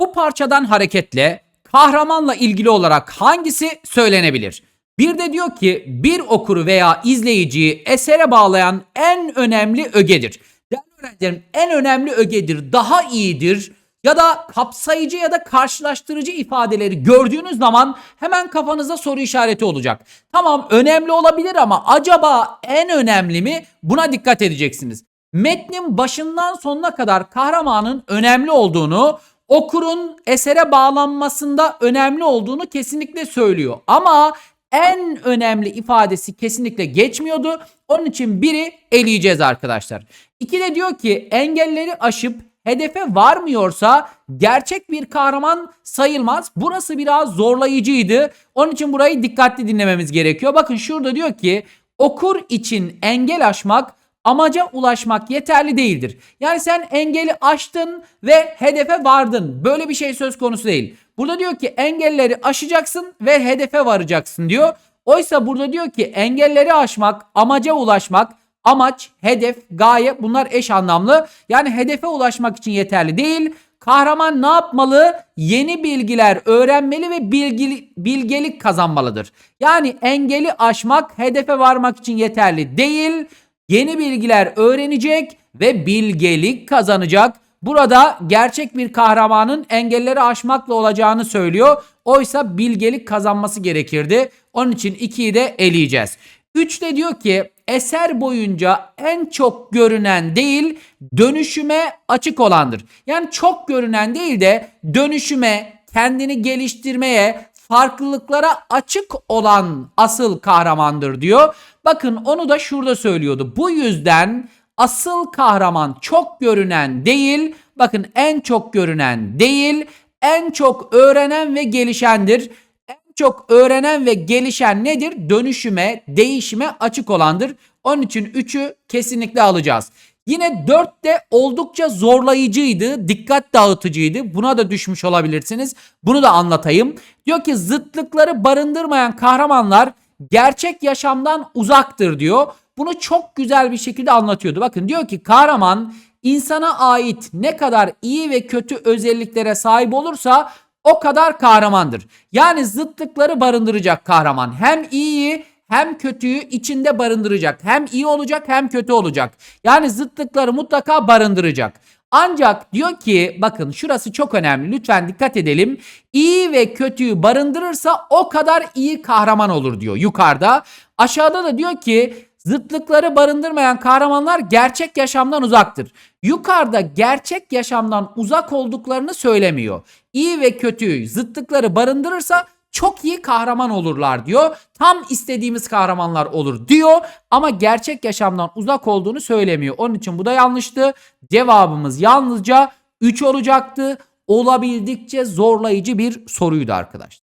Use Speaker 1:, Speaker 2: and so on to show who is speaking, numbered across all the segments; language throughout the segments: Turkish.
Speaker 1: Bu parçadan hareketle kahramanla ilgili olarak hangisi söylenebilir? Bir de diyor ki bir okuru veya izleyiciyi esere bağlayan en önemli ögedir. Değerli öğrencilerim en önemli ögedir, daha iyidir ya da kapsayıcı ya da karşılaştırıcı ifadeleri gördüğünüz zaman hemen kafanızda soru işareti olacak. Tamam önemli olabilir ama acaba en önemli mi? Buna dikkat edeceksiniz. Metnin başından sonuna kadar kahramanın önemli olduğunu, okurun esere bağlanmasında önemli olduğunu kesinlikle söylüyor. Ama en önemli ifadesi kesinlikle geçmiyordu. Onun için biri eleyeceğiz arkadaşlar. İki de diyor ki engelleri aşıp hedefe varmıyorsa gerçek bir kahraman sayılmaz. Burası biraz zorlayıcıydı. Onun için burayı dikkatli dinlememiz gerekiyor. Bakın şurada diyor ki okur için engel aşmak amaca ulaşmak yeterli değildir. Yani sen engeli aştın ve hedefe vardın. Böyle bir şey söz konusu değil. Burada diyor ki engelleri aşacaksın ve hedefe varacaksın diyor. Oysa burada diyor ki engelleri aşmak, amaca ulaşmak, amaç, hedef, gaye bunlar eş anlamlı. Yani hedefe ulaşmak için yeterli değil. Kahraman ne yapmalı? Yeni bilgiler öğrenmeli ve bilgili, bilgelik kazanmalıdır. Yani engeli aşmak hedefe varmak için yeterli değil. Yeni bilgiler öğrenecek ve bilgelik kazanacak. Burada gerçek bir kahramanın engelleri aşmakla olacağını söylüyor. Oysa bilgelik kazanması gerekirdi. Onun için 2'yi de eleyeceğiz. 3 de diyor ki eser boyunca en çok görünen değil dönüşüme açık olandır. Yani çok görünen değil de dönüşüme, kendini geliştirmeye, farklılıklara açık olan asıl kahramandır diyor. Bakın onu da şurada söylüyordu. Bu yüzden asıl kahraman çok görünen değil, bakın en çok görünen değil, en çok öğrenen ve gelişendir. En çok öğrenen ve gelişen nedir? Dönüşüme, değişime açık olandır. Onun için 3'ü kesinlikle alacağız. Yine 4 de oldukça zorlayıcıydı, dikkat dağıtıcıydı. Buna da düşmüş olabilirsiniz. Bunu da anlatayım. Diyor ki zıtlıkları barındırmayan kahramanlar gerçek yaşamdan uzaktır diyor. Bunu çok güzel bir şekilde anlatıyordu. Bakın diyor ki kahraman insana ait ne kadar iyi ve kötü özelliklere sahip olursa o kadar kahramandır. Yani zıtlıkları barındıracak kahraman. Hem iyiyi hem kötüyü içinde barındıracak. Hem iyi olacak hem kötü olacak. Yani zıtlıkları mutlaka barındıracak. Ancak diyor ki bakın şurası çok önemli lütfen dikkat edelim. İyi ve kötüyü barındırırsa o kadar iyi kahraman olur diyor yukarıda. Aşağıda da diyor ki zıtlıkları barındırmayan kahramanlar gerçek yaşamdan uzaktır. Yukarıda gerçek yaşamdan uzak olduklarını söylemiyor. İyi ve kötüyü zıtlıkları barındırırsa çok iyi kahraman olurlar diyor. Tam istediğimiz kahramanlar olur diyor ama gerçek yaşamdan uzak olduğunu söylemiyor. Onun için bu da yanlıştı. Cevabımız yalnızca 3 olacaktı. Olabildikçe zorlayıcı bir soruydu arkadaşlar.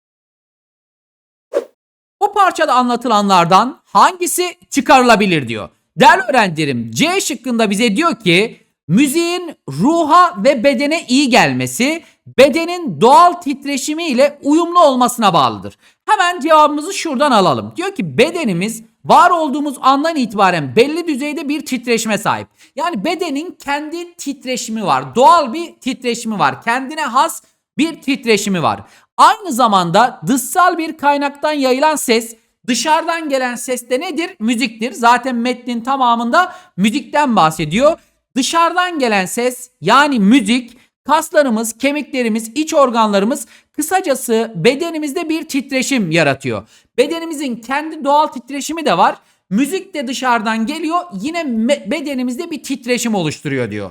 Speaker 1: Bu parçada anlatılanlardan hangisi çıkarılabilir diyor. Değerli öğrencilerim C şıkkında bize diyor ki müziğin ruha ve bedene iyi gelmesi bedenin doğal titreşimi ile uyumlu olmasına bağlıdır. Hemen cevabımızı şuradan alalım. Diyor ki bedenimiz var olduğumuz andan itibaren belli düzeyde bir titreşime sahip. Yani bedenin kendi titreşimi var. Doğal bir titreşimi var. Kendine has bir titreşimi var. Aynı zamanda dışsal bir kaynaktan yayılan ses dışarıdan gelen ses de nedir? Müziktir. Zaten metnin tamamında müzikten bahsediyor. Dışarıdan gelen ses yani müzik kaslarımız, kemiklerimiz, iç organlarımız kısacası bedenimizde bir titreşim yaratıyor. Bedenimizin kendi doğal titreşimi de var. Müzik de dışarıdan geliyor yine bedenimizde bir titreşim oluşturuyor diyor.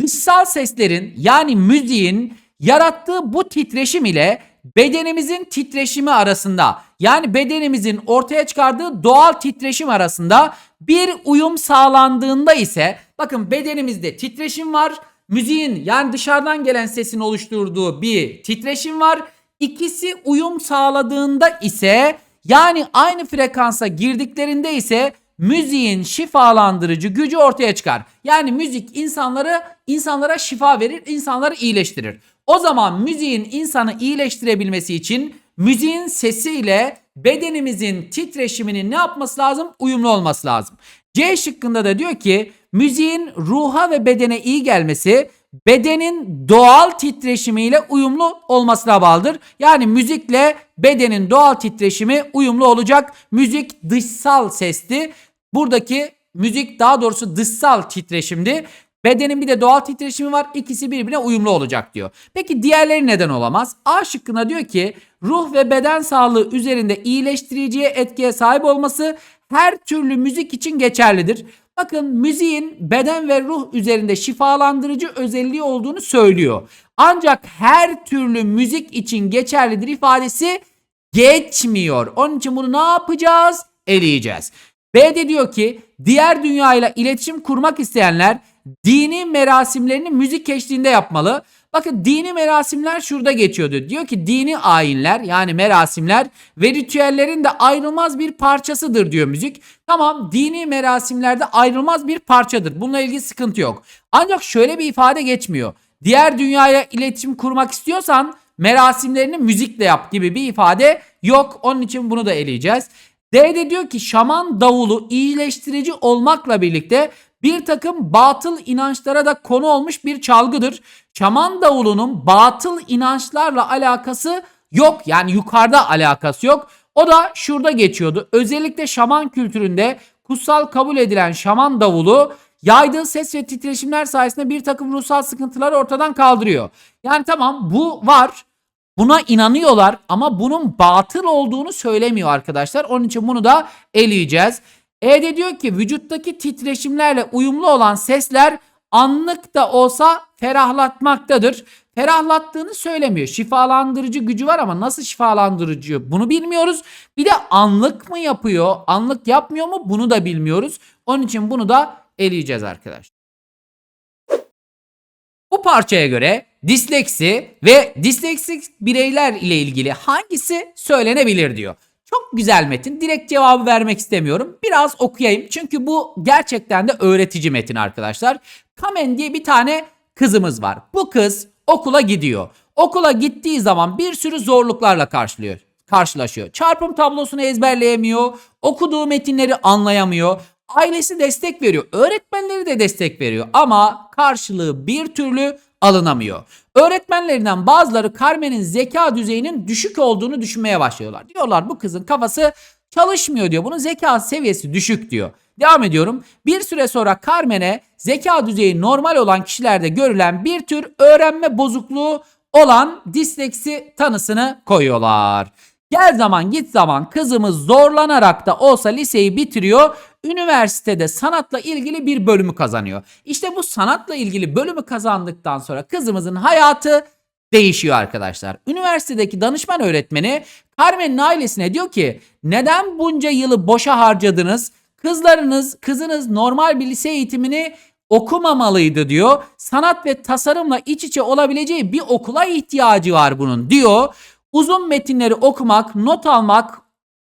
Speaker 1: Dışsal seslerin yani müziğin yarattığı bu titreşim ile bedenimizin titreşimi arasında yani bedenimizin ortaya çıkardığı doğal titreşim arasında bir uyum sağlandığında ise bakın bedenimizde titreşim var. Müziğin yani dışarıdan gelen sesin oluşturduğu bir titreşim var. İkisi uyum sağladığında ise yani aynı frekansa girdiklerinde ise müziğin şifalandırıcı gücü ortaya çıkar. Yani müzik insanları insanlara şifa verir, insanları iyileştirir. O zaman müziğin insanı iyileştirebilmesi için müziğin sesiyle bedenimizin titreşiminin ne yapması lazım? Uyumlu olması lazım. C şıkkında da diyor ki müziğin ruha ve bedene iyi gelmesi bedenin doğal titreşimiyle uyumlu olmasına bağlıdır. Yani müzikle bedenin doğal titreşimi uyumlu olacak. Müzik dışsal sesti. Buradaki müzik daha doğrusu dışsal titreşimdi. Bedenin bir de doğal titreşimi var. İkisi birbirine uyumlu olacak diyor. Peki diğerleri neden olamaz? A şıkkına diyor ki ruh ve beden sağlığı üzerinde iyileştiriciye etkiye sahip olması her türlü müzik için geçerlidir. Bakın müziğin beden ve ruh üzerinde şifalandırıcı özelliği olduğunu söylüyor. Ancak her türlü müzik için geçerlidir ifadesi geçmiyor. Onun için bunu ne yapacağız? Eleyeceğiz. B de diyor ki diğer dünyayla iletişim kurmak isteyenler dini merasimlerini müzik eşliğinde yapmalı. Bakın dini merasimler şurada geçiyordu. Diyor ki dini ayinler yani merasimler ve ritüellerin de ayrılmaz bir parçasıdır diyor müzik. Tamam dini merasimlerde ayrılmaz bir parçadır. Bununla ilgili sıkıntı yok. Ancak şöyle bir ifade geçmiyor. Diğer dünyaya iletişim kurmak istiyorsan merasimlerini müzikle yap gibi bir ifade yok. Onun için bunu da eleyeceğiz. D'de diyor ki şaman davulu iyileştirici olmakla birlikte bir takım batıl inançlara da konu olmuş bir çalgıdır. Şaman davulunun batıl inançlarla alakası yok. Yani yukarıda alakası yok. O da şurada geçiyordu. Özellikle şaman kültüründe kutsal kabul edilen şaman davulu yaydığı ses ve titreşimler sayesinde bir takım ruhsal sıkıntıları ortadan kaldırıyor. Yani tamam bu var. Buna inanıyorlar ama bunun batıl olduğunu söylemiyor arkadaşlar. Onun için bunu da eleyeceğiz. E de diyor ki vücuttaki titreşimlerle uyumlu olan sesler anlık da olsa ferahlatmaktadır. Ferahlattığını söylemiyor. Şifalandırıcı gücü var ama nasıl şifalandırıcı bunu bilmiyoruz. Bir de anlık mı yapıyor, anlık yapmıyor mu bunu da bilmiyoruz. Onun için bunu da eleyeceğiz arkadaşlar. Bu parçaya göre disleksi ve disleksik bireyler ile ilgili hangisi söylenebilir diyor. Çok güzel metin. Direkt cevabı vermek istemiyorum. Biraz okuyayım. Çünkü bu gerçekten de öğretici metin arkadaşlar. Kamen diye bir tane kızımız var. Bu kız okula gidiyor. Okula gittiği zaman bir sürü zorluklarla karşılıyor karşılaşıyor. Çarpım tablosunu ezberleyemiyor. Okuduğu metinleri anlayamıyor. Ailesi destek veriyor. Öğretmenleri de destek veriyor. Ama karşılığı bir türlü alınamıyor. Öğretmenlerinden bazıları Carmen'in zeka düzeyinin düşük olduğunu düşünmeye başlıyorlar. Diyorlar bu kızın kafası çalışmıyor diyor. Bunun zeka seviyesi düşük diyor. Devam ediyorum. Bir süre sonra Carmen'e zeka düzeyi normal olan kişilerde görülen bir tür öğrenme bozukluğu olan disleksi tanısını koyuyorlar. Gel zaman git zaman kızımız zorlanarak da olsa liseyi bitiriyor. Üniversitede sanatla ilgili bir bölümü kazanıyor. İşte bu sanatla ilgili bölümü kazandıktan sonra kızımızın hayatı değişiyor arkadaşlar. Üniversitedeki danışman öğretmeni Carmen'in ailesine diyor ki neden bunca yılı boşa harcadınız? Kızlarınız, kızınız normal bir lise eğitimini okumamalıydı diyor. Sanat ve tasarımla iç içe olabileceği bir okula ihtiyacı var bunun diyor. Uzun metinleri okumak, not almak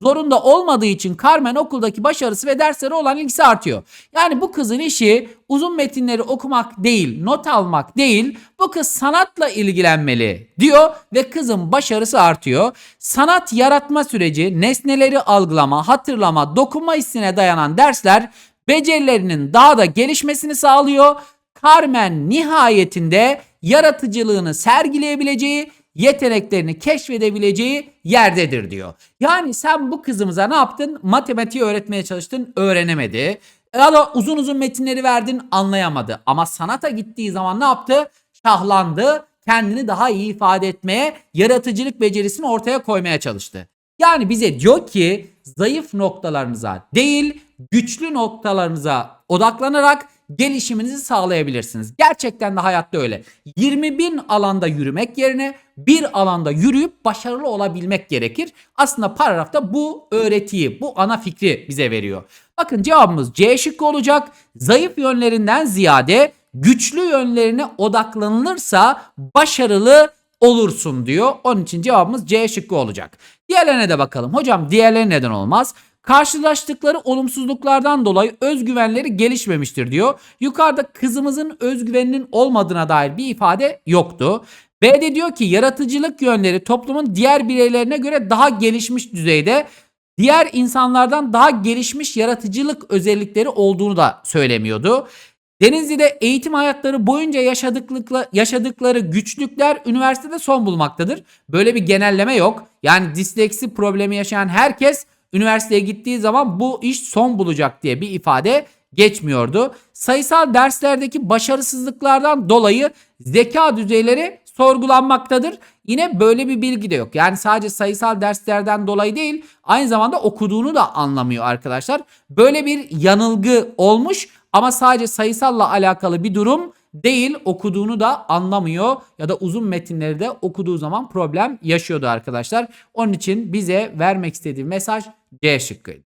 Speaker 1: zorunda olmadığı için Carmen okuldaki başarısı ve derslere olan ilgisi artıyor. Yani bu kızın işi uzun metinleri okumak değil, not almak değil. Bu kız sanatla ilgilenmeli diyor ve kızın başarısı artıyor. Sanat yaratma süreci, nesneleri algılama, hatırlama, dokunma hissine dayanan dersler becerilerinin daha da gelişmesini sağlıyor. Carmen nihayetinde yaratıcılığını sergileyebileceği yeteneklerini keşfedebileceği yerdedir diyor. Yani sen bu kızımıza ne yaptın? Matematiği öğretmeye çalıştın, öğrenemedi. Ya da uzun uzun metinleri verdin, anlayamadı. Ama sanata gittiği zaman ne yaptı? Şahlandı, kendini daha iyi ifade etmeye, yaratıcılık becerisini ortaya koymaya çalıştı. Yani bize diyor ki zayıf noktalarınıza değil, güçlü noktalarınıza odaklanarak gelişiminizi sağlayabilirsiniz. Gerçekten de hayatta öyle. 20 bin alanda yürümek yerine bir alanda yürüyüp başarılı olabilmek gerekir. Aslında paragrafta bu öğretiyi, bu ana fikri bize veriyor. Bakın cevabımız C şıkkı olacak. Zayıf yönlerinden ziyade güçlü yönlerine odaklanılırsa başarılı olursun diyor. Onun için cevabımız C şıkkı olacak. Diğerlerine de bakalım. Hocam diğerleri neden olmaz? Karşılaştıkları olumsuzluklardan dolayı özgüvenleri gelişmemiştir diyor. Yukarıda kızımızın özgüveninin olmadığına dair bir ifade yoktu. B'de diyor ki yaratıcılık yönleri toplumun diğer bireylerine göre daha gelişmiş düzeyde diğer insanlardan daha gelişmiş yaratıcılık özellikleri olduğunu da söylemiyordu. Denizli'de eğitim hayatları boyunca yaşadıklıkla, yaşadıkları güçlükler üniversitede son bulmaktadır. Böyle bir genelleme yok. Yani disleksi problemi yaşayan herkes üniversiteye gittiği zaman bu iş son bulacak diye bir ifade geçmiyordu. Sayısal derslerdeki başarısızlıklardan dolayı zeka düzeyleri sorgulanmaktadır. Yine böyle bir bilgi de yok. Yani sadece sayısal derslerden dolayı değil, aynı zamanda okuduğunu da anlamıyor arkadaşlar. Böyle bir yanılgı olmuş ama sadece sayısalla alakalı bir durum değil okuduğunu da anlamıyor ya da uzun metinleri de okuduğu zaman problem yaşıyordu arkadaşlar. Onun için bize vermek istediği mesaj C şıkkıydı.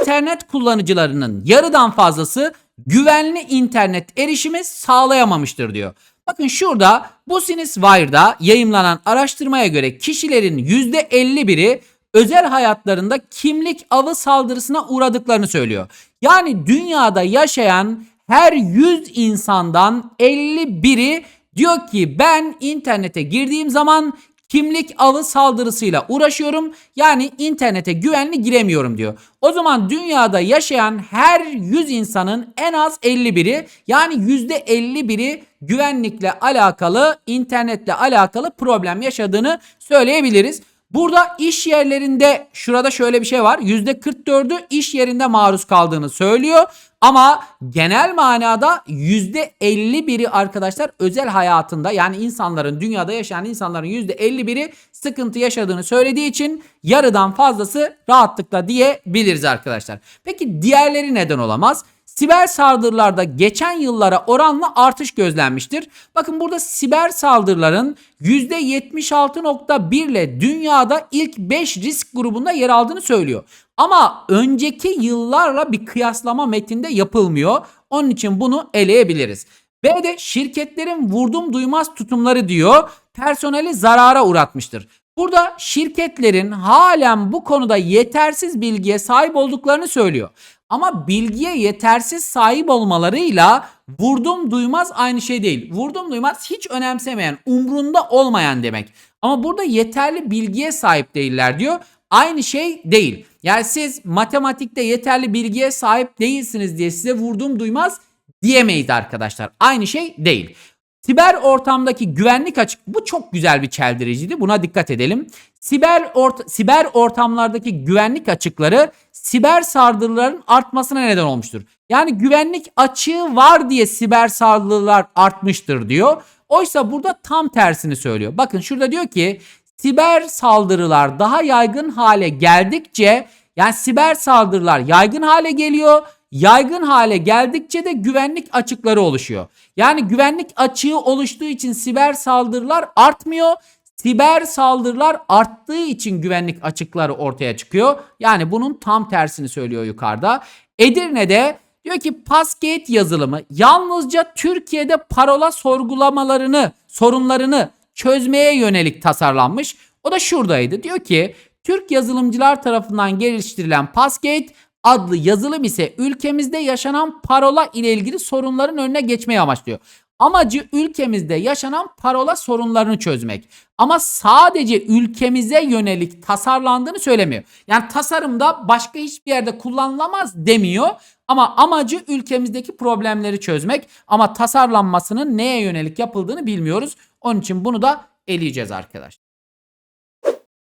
Speaker 1: İnternet kullanıcılarının yarıdan fazlası güvenli internet erişimi sağlayamamıştır diyor. Bakın şurada bu Wire'da yayımlanan araştırmaya göre kişilerin %51'i özel hayatlarında kimlik avı saldırısına uğradıklarını söylüyor. Yani dünyada yaşayan her 100 insandan 51'i diyor ki ben internete girdiğim zaman kimlik avı saldırısıyla uğraşıyorum. Yani internete güvenli giremiyorum diyor. O zaman dünyada yaşayan her 100 insanın en az 51'i yani %51'i güvenlikle alakalı, internetle alakalı problem yaşadığını söyleyebiliriz. Burada iş yerlerinde şurada şöyle bir şey var. %44'ü iş yerinde maruz kaldığını söylüyor. Ama genel manada %51'i arkadaşlar özel hayatında yani insanların dünyada yaşayan insanların %51'i sıkıntı yaşadığını söylediği için yarıdan fazlası rahatlıkla diyebiliriz arkadaşlar. Peki diğerleri neden olamaz? Siber saldırılarda geçen yıllara oranla artış gözlenmiştir. Bakın burada siber saldırıların %76.1 ile dünyada ilk 5 risk grubunda yer aldığını söylüyor. Ama önceki yıllarla bir kıyaslama metinde yapılmıyor. Onun için bunu eleyebiliriz. B'de şirketlerin vurdum duymaz tutumları diyor personeli zarara uğratmıştır. Burada şirketlerin halen bu konuda yetersiz bilgiye sahip olduklarını söylüyor. Ama bilgiye yetersiz sahip olmalarıyla vurdum duymaz aynı şey değil. Vurdum duymaz hiç önemsemeyen, umrunda olmayan demek. Ama burada yeterli bilgiye sahip değiller diyor. Aynı şey değil. Yani siz matematikte yeterli bilgiye sahip değilsiniz diye size vurdum duymaz diyemeyiz arkadaşlar. Aynı şey değil. Siber ortamdaki güvenlik açık bu çok güzel bir çeldiriciydi. Buna dikkat edelim. Siber ort siber ortamlardaki güvenlik açıkları siber saldırıların artmasına neden olmuştur. Yani güvenlik açığı var diye siber saldırılar artmıştır diyor. Oysa burada tam tersini söylüyor. Bakın şurada diyor ki siber saldırılar daha yaygın hale geldikçe yani siber saldırılar yaygın hale geliyor yaygın hale geldikçe de güvenlik açıkları oluşuyor. Yani güvenlik açığı oluştuğu için siber saldırılar artmıyor. Siber saldırılar arttığı için güvenlik açıkları ortaya çıkıyor. Yani bunun tam tersini söylüyor yukarıda. Edirne'de diyor ki Passgate yazılımı yalnızca Türkiye'de parola sorgulamalarını, sorunlarını çözmeye yönelik tasarlanmış. O da şuradaydı. Diyor ki Türk yazılımcılar tarafından geliştirilen Passgate adlı yazılım ise ülkemizde yaşanan parola ile ilgili sorunların önüne geçmeyi amaçlıyor. Amacı ülkemizde yaşanan parola sorunlarını çözmek. Ama sadece ülkemize yönelik tasarlandığını söylemiyor. Yani tasarımda başka hiçbir yerde kullanılamaz demiyor. Ama amacı ülkemizdeki problemleri çözmek. Ama tasarlanmasının neye yönelik yapıldığını bilmiyoruz. Onun için bunu da eleyeceğiz arkadaşlar.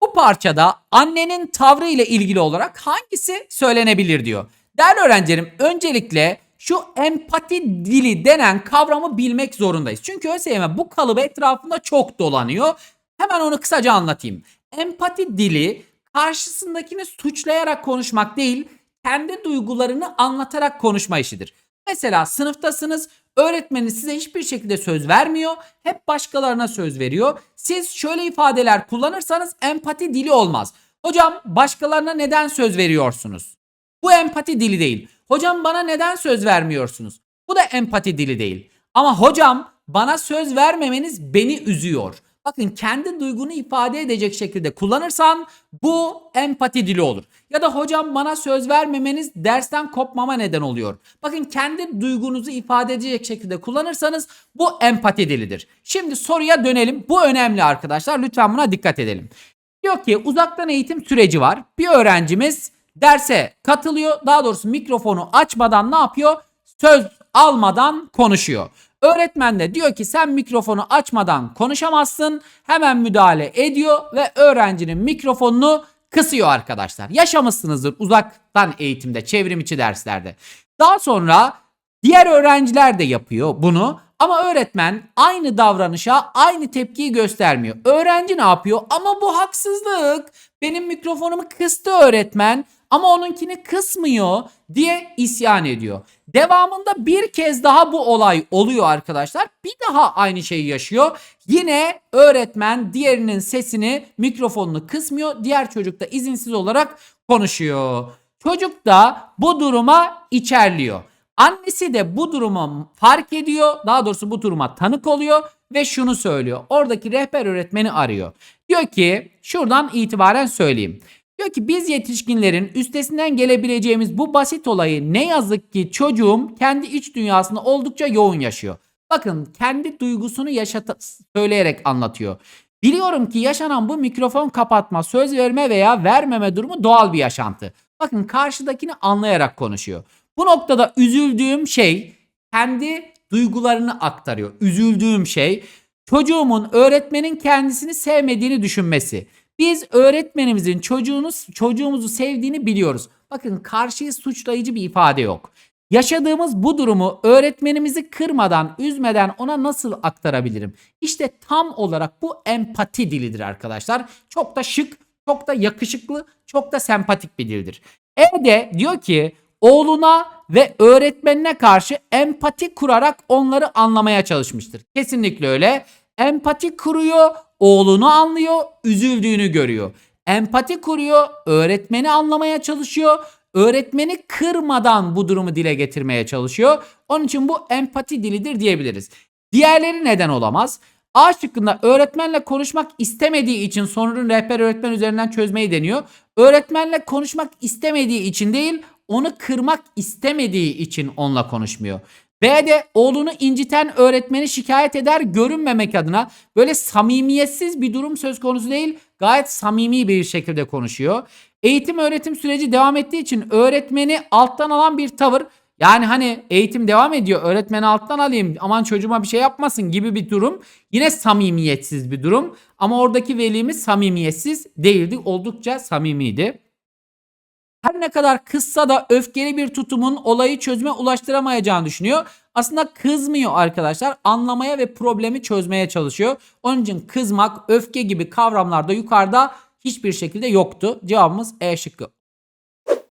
Speaker 1: Bu parçada annenin tavrı ile ilgili olarak hangisi söylenebilir diyor. Değerli öğrencilerim öncelikle şu empati dili denen kavramı bilmek zorundayız. Çünkü ÖSYM bu kalıbı etrafında çok dolanıyor. Hemen onu kısaca anlatayım. Empati dili karşısındakini suçlayarak konuşmak değil, kendi duygularını anlatarak konuşma işidir. Mesela sınıftasınız, öğretmeniniz size hiçbir şekilde söz vermiyor, hep başkalarına söz veriyor. Siz şöyle ifadeler kullanırsanız empati dili olmaz. Hocam başkalarına neden söz veriyorsunuz? Bu empati dili değil. Hocam bana neden söz vermiyorsunuz? Bu da empati dili değil. Ama hocam bana söz vermemeniz beni üzüyor. Bakın kendi duygunu ifade edecek şekilde kullanırsan bu empati dili olur. Ya da hocam bana söz vermemeniz dersten kopmama neden oluyor. Bakın kendi duygunuzu ifade edecek şekilde kullanırsanız bu empati dilidir. Şimdi soruya dönelim. Bu önemli arkadaşlar. Lütfen buna dikkat edelim. Diyor ki uzaktan eğitim süreci var. Bir öğrencimiz derse katılıyor. Daha doğrusu mikrofonu açmadan ne yapıyor? Söz almadan konuşuyor. Öğretmen de diyor ki sen mikrofonu açmadan konuşamazsın. Hemen müdahale ediyor ve öğrencinin mikrofonunu kısıyor arkadaşlar. Yaşamışsınızdır uzaktan eğitimde, çevrim içi derslerde. Daha sonra diğer öğrenciler de yapıyor bunu. Ama öğretmen aynı davranışa aynı tepkiyi göstermiyor. Öğrenci ne yapıyor? Ama bu haksızlık. Benim mikrofonumu kıstı öğretmen ama onunkini kısmıyor diye isyan ediyor. Devamında bir kez daha bu olay oluyor arkadaşlar. Bir daha aynı şeyi yaşıyor. Yine öğretmen diğerinin sesini, mikrofonunu kısmıyor. Diğer çocuk da izinsiz olarak konuşuyor. Çocuk da bu duruma içerliyor. Annesi de bu durumu fark ediyor. Daha doğrusu bu duruma tanık oluyor ve şunu söylüyor. Oradaki rehber öğretmeni arıyor. Diyor ki şuradan itibaren söyleyeyim. Diyor ki biz yetişkinlerin üstesinden gelebileceğimiz bu basit olayı ne yazık ki çocuğum kendi iç dünyasında oldukça yoğun yaşıyor. Bakın kendi duygusunu yaşata söyleyerek anlatıyor. Biliyorum ki yaşanan bu mikrofon kapatma, söz verme veya vermeme durumu doğal bir yaşantı. Bakın karşıdakini anlayarak konuşuyor. Bu noktada üzüldüğüm şey kendi duygularını aktarıyor. Üzüldüğüm şey çocuğumun öğretmenin kendisini sevmediğini düşünmesi. Biz öğretmenimizin çocuğunuz çocuğumuzu sevdiğini biliyoruz. Bakın karşıyı suçlayıcı bir ifade yok. Yaşadığımız bu durumu öğretmenimizi kırmadan, üzmeden ona nasıl aktarabilirim? İşte tam olarak bu empati dilidir arkadaşlar. Çok da şık, çok da yakışıklı, çok da sempatik bir dildir. Evde diyor ki oğluna ve öğretmenine karşı empati kurarak onları anlamaya çalışmıştır. Kesinlikle öyle. Empati kuruyor, oğlunu anlıyor, üzüldüğünü görüyor. Empati kuruyor, öğretmeni anlamaya çalışıyor. Öğretmeni kırmadan bu durumu dile getirmeye çalışıyor. Onun için bu empati dilidir diyebiliriz. Diğerleri neden olamaz? A şıkkında öğretmenle konuşmak istemediği için sorunun rehber öğretmen üzerinden çözmeyi deniyor. Öğretmenle konuşmak istemediği için değil, onu kırmak istemediği için onunla konuşmuyor. B'de oğlunu inciten öğretmeni şikayet eder görünmemek adına böyle samimiyetsiz bir durum söz konusu değil. Gayet samimi bir şekilde konuşuyor. Eğitim öğretim süreci devam ettiği için öğretmeni alttan alan bir tavır. Yani hani eğitim devam ediyor öğretmeni alttan alayım aman çocuğuma bir şey yapmasın gibi bir durum. Yine samimiyetsiz bir durum ama oradaki velimiz samimiyetsiz değildi oldukça samimiydi. Her ne kadar kızsa da öfkeli bir tutumun olayı çözüme ulaştıramayacağını düşünüyor. Aslında kızmıyor arkadaşlar. Anlamaya ve problemi çözmeye çalışıyor. Onun için kızmak, öfke gibi kavramlar da yukarıda hiçbir şekilde yoktu. Cevabımız E şıkkı